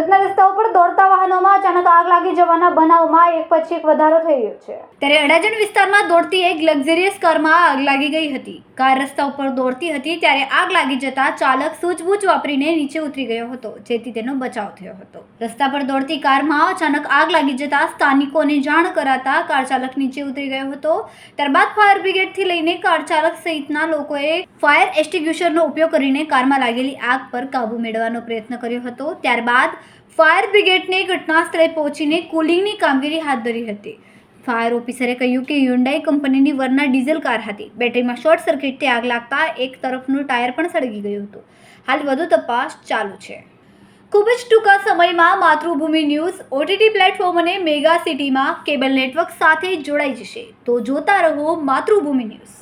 સુરતના રસ્તાઓ પર દોડતા વાહનોમાં અચાનક આગ લાગી જવાના બનાવમાં એક પછી એક વધારો થઈ રહ્યો છે. ત્યારે અડાજણ વિસ્તારમાં દોડતી એક લક્ઝરિયસ કારમાં આગ લાગી ગઈ હતી. કાર રસ્તા ઉપર દોડતી હતી ત્યારે આગ લાગી જતા ચાલક સૂચબૂચ વાપરીને નીચે ઉતરી ગયો હતો, જેથી તેનો બચાવ થયો હતો. રસ્તા પર દોડતી કારમાં અચાનક આગ લાગી જતા સ્થાનિકોને જાણ કરાતા કાર ચાલક નીચે ઉતરી ગયો હતો. ત્યારબાદ ફાયર બ્રિગેડથી લઈને કાર ચાલક સહિતના લોકોએ ફાયર એસ્ટિગ્યુશરનો ઉપયોગ કરીને કારમાં લાગેલી આગ પર કાબુ મેળવવાનો પ્રયત્ન કર્યો હતો. ત્યારબાદ ફાયર બ્રિગેડને ઘટનાસ્થળે પહોંચીને કુલિંગની કામગીરી હાથ ધરી હતી. ફાયર ઓફિસરે કહ્યું કે હ્યુન્ડાઈ કંપનીની વરના ડીઝલ કાર હતી. બેટરીમાં શોર્ટ સર્કિટથી આગ લાગતા એક તરફનું ટાયર પણ સળગી ગયું હતું. હાલ વધુ તપાસ ચાલુ છે. ખૂબ જ ટૂંકા સમયમાં માતૃભૂમિ ન્યૂઝ ઓટીટી પ્લેટફોર્મ અને મેગા સિટીમાં કેબલ નેટવર્ક સાથે જોડાઈ જશે. તો જોતા રહો માતૃભૂમિ ન્યૂઝ.